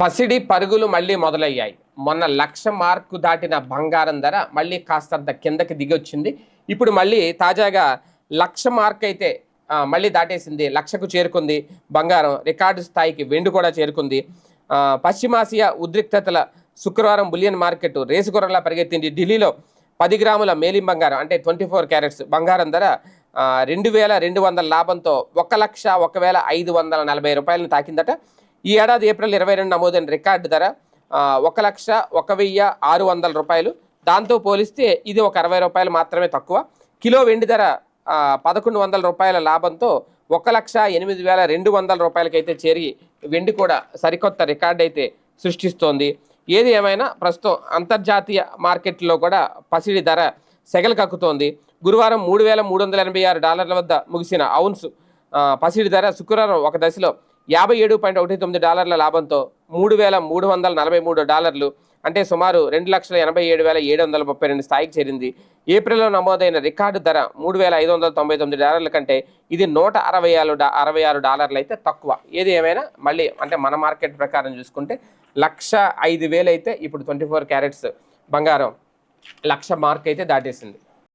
పసిడి పరుగులు మళ్ళీ మొదలయ్యాయి. మొన్న లక్ష మార్కు దాటిన బంగారం ధర మళ్ళీ కాస్తంత కిందకి దిగొచ్చింది. ఇప్పుడు మళ్ళీ తాజాగా లక్ష మార్క్ అయితే మళ్ళీ దాటేసింది. లక్షకు చేరుకుంది. బంగారం రికార్డు స్థాయికి వెండి కూడా చేరుకుంది. పశ్చిమాసియా ఉద్రిక్తతల శుక్రవారం బులియన్ మార్కెట్ రేసుగుర్రలా పరిగెత్తింది. ఢిల్లీలో పది గ్రాముల మేలిం బంగారం అంటే ట్వంటీ ఫోర్ క్యారెట్స్ బంగారం ధర రెండు వేల రెండు వందల లాభంతో ఒక లక్ష ఒక వేల ఐదు వందల నలభై రూపాయలను తాకిందట. ఈ ఏడాది ఏప్రిల్ ఇరవై రెండు నమోదైన రికార్డు ధర ఒక లక్ష ఒక వెయ్యి ఆరు వందల రూపాయలు. దాంతో పోలిస్తే ఇది ఒక అరవై రూపాయలు మాత్రమే తక్కువ. కిలో వెండి ధర పదకొండు వందల రూపాయల లాభంతో ఒక లక్ష ఎనిమిది వేల రెండు వందల రూపాయలకైతే చేరి వెండి కూడా సరికొత్త రికార్డు అయితే సృష్టిస్తోంది. ఏది ఏమైనా ప్రస్తుతం అంతర్జాతీయ మార్కెట్లో కూడా పసిడి ధర సెగలు కక్కుతోంది. గురువారం మూడు వేల మూడు వందల ఎనభై ఆరు డాలర్ల వద్ద ముగిసిన అవున్స్ పసిడి ధర శుక్రవారం ఒక దశలో యాభై ఏడు పాయింట్ ఒకటి తొమ్మిది డాలర్ల లాభంతో మూడు వేల మూడు వందల నలభై మూడు డాలర్లు అంటే సుమారు రెండు లక్షల ఎనభై ఏడు వేల ఏడు వందల ముప్పై రెండు స్థాయికి చేరింది. ఏప్రిల్లో నమోదైన రికార్డు ధర మూడు వేల ఐదు వందల తొంభై తొమ్మిది డాలర్ల కంటే ఇది నూట అరవై ఆరు డా అరవై ఆరు డాలర్లు అయితే తక్కువ. ఏది ఏమైనా మళ్ళీ అంటే మన మార్కెట్ ప్రకారం చూసుకుంటే లక్ష ఐదు వేలు అయితే ఇప్పుడు ట్వంటీ ఫోర్ క్యారెట్స్ బంగారం లక్ష మార్క్ అయితే దాటేసింది.